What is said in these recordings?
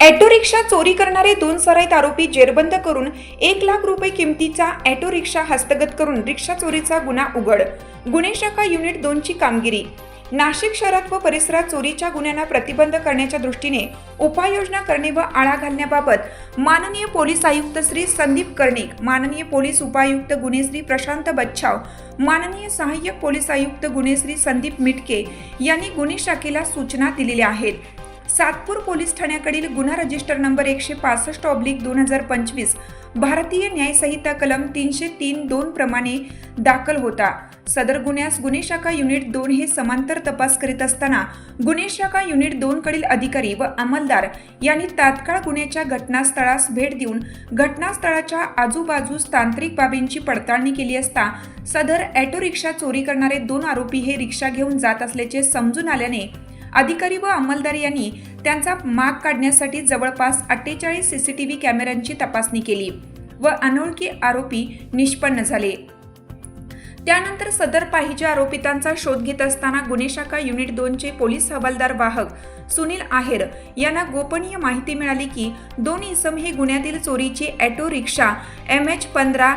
Auto rickshaw चोरी करणारे दोन सराईत आरोपी जेरबंद करून एक लाख रुपये किमतीचा ऑटो रिक्षा हस्तगत करून रिक्षा चोरीचा गुन्हा उघड. गुन्हे शाखा युनिट दोनची कामगिरी. नाशिक शहरात व परिसरात चोरीच्या गुन्ह्यांना प्रतिबंध करण्याच्या दृष्टीने उपाययोजना करणे व आळा घालण्याबाबत माननीय पोलीस आयुक्त श्री संदीप कर्णिक माननीय पोलीस उपायुक्त गुन्हे श्री प्रशांत बच्छाव माननीय सहाय्यक पोलीस आयुक्त गुन्हे श्री संदीप मिटके यांनी गुन्हे शाखेला सूचना दिलेल्या आहेत. सातपूर पोलीस ठाण्याकडील गुन्हा रजिस्टर नंबर एकशे पासष्ट ऑब्लिक दोन हजार पंचवीस भारतीय न्यायसंहिता कलम तीनशे तीन दोन प्रमाणे दाखल होता. सदर गुन्ह्यास गुन्हे शाखा युनिट दोन हे समांतर तपास करीत असताना गुन्हे शाखा युनिट दोन कडील अधिकारी व अंमलदार यांनी तात्काळ गुन्ह्याच्या घटनास्थळास भेट देऊन घटनास्थळाच्या आजूबाजूस तांत्रिक बाबींची पडताळणी केली असता सदर ऑटो रिक्षा चोरी करणारे दोन आरोपी हे रिक्षा घेऊन जात असल्याचे समजून आल्याने अधिकारी व अंमलदार यांनी त्यांचा माग काढण्यासाठी जवळपास अठ्ठेचाळीस सीसीटीव्ही कॅमेऱ्यांची तपासणी केली व अनोळखी आरोपी निष्पन्न झाले. त्यानंतर सदर पाहिजे आरोपितांचा शोध घेत असताना गुन्हे शाखा युनिट दोनचे पोलीस हवालदार वाहक सुनील आहेर यांना गोपनीय माहिती मिळाली की दोन इसम हे गुन्ह्यातील चोरीची ॲटो रिक्षा एम एच पंधरा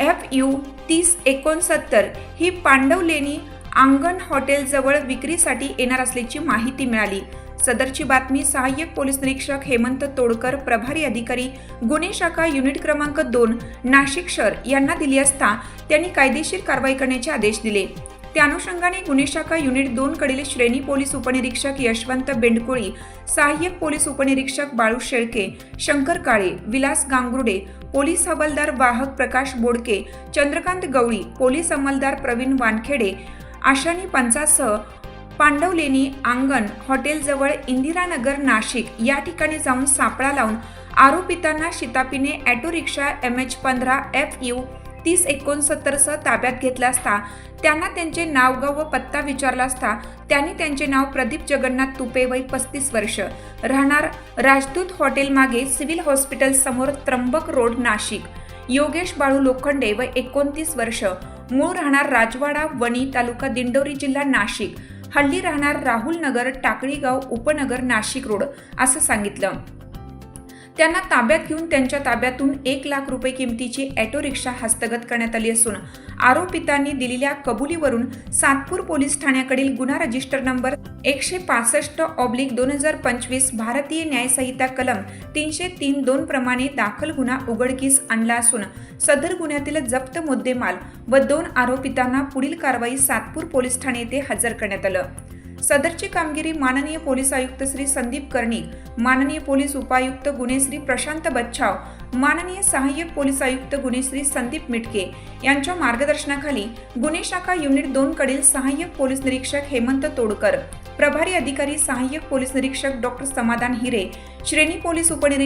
एफ यू तीस एकोणसत्तर ही पांडवलेणी आंगण हॉटेलजवळ विक्रीसाठी येणार असल्याची माहिती मिळाली. सदरची बातमी सहाय्यक पोलीस निरीक्षक हेमंत तोडकर प्रभारी अधिकारी गुन्हे शाखा युनिट क्रमांक दोन नाशिक शहर यांना दिली असता त्यांनी कायदेशीर कारवाई करण्याचे आदेश दिले. त्या अनुषंगाने गुन्हे शाखा युनिट दोन कडील श्रेणी पोलीस उपनिरीक्षक यशवंत बेंडकोळी सहाय्यक पोलीस उपनिरीक्षक बाळू शेळके शंकर काळे विलास गांगुर्डे पोलीस हवालदार वाहक प्रकाश बोडके चंद्रकांत गवळी पोलीस अंमलदार प्रवीण वानखेडे आशानी पंचासह पांडवलेणी आंगण हॉटेलजवळ इंदिरानगर नाशिक या ठिकाणी जाऊन सापळा लावून आरोपितांना शितापीने ॲटो रिक्षा एम एच पंधरा एफ यू तीस एकोणसत्तरसह ताब्यात घेतला असता त्यांना त्यांचे नाव गाव व पत्ता विचारला असता त्यांनी त्यांचे नाव प्रदीप जगन्नाथ तुपे वय पस्तीस वर्ष. राहणार राजदूत हॉटेल मागे सिव्हिल हॉस्पिटल समोर त्र्यंबक रोड नाशिक. योगेश बाळू लोखंडे व एकोणतीस वर्ष. मूळ राहणार राजवाडा वणी तालुका दिंडोरी जिल्हा नाशिक. हल्ली राहणार राहुल नगर टाकळीगाव उपनगर नाशिक रोड असं सांगितलं. त्यांना ताब्यात घेऊन त्यांच्या ताब्यातून एक लाख रुपये किमतीची ॲटो रिक्षा हस्तगत करण्यात आली असून आरोपितांनी दिलेल्या कबुलीवरून सातपूर पोलीस ठाण्याकडील गुन्हा रजिस्टर नंबर एकशे पासष्ट ऑब्लिक दोन हजार पंचवीस भारतीय न्यायसंहिता कलम तीनशे तीन दोन प्रमाणे दाखल गुन्हा उघडकीस आणला असून सदर गुन्ह्यातील जप्त मुद्देमाल व दोन आरोपितांना पुढील कारवाई सातपूर पोलीस ठाणे येथे हजर करण्यात आलं. सदरची कामगिरी माननीय पोलीस आयुक्त श्री संदीप कर्णिक माननीय पोलीस उपायुक्त गुन्हे श्री प्रशांत बच्छाव माननीय सहाय्यक पोलीस आयुक्त गुन्हे श्री संदीप मिटके यांच्या मार्गदर्शनाखाली गुन्हे शाखा युनिट दोन कडील सहाय्यक पोलीस निरीक्षक हेमंत तोडकर प्रभारी अधिकारी सहाय्यक पोलीस निरीक्षक डॉक्टर समाधान हिरे श्रेणी पोलीस उपनिरीक्षक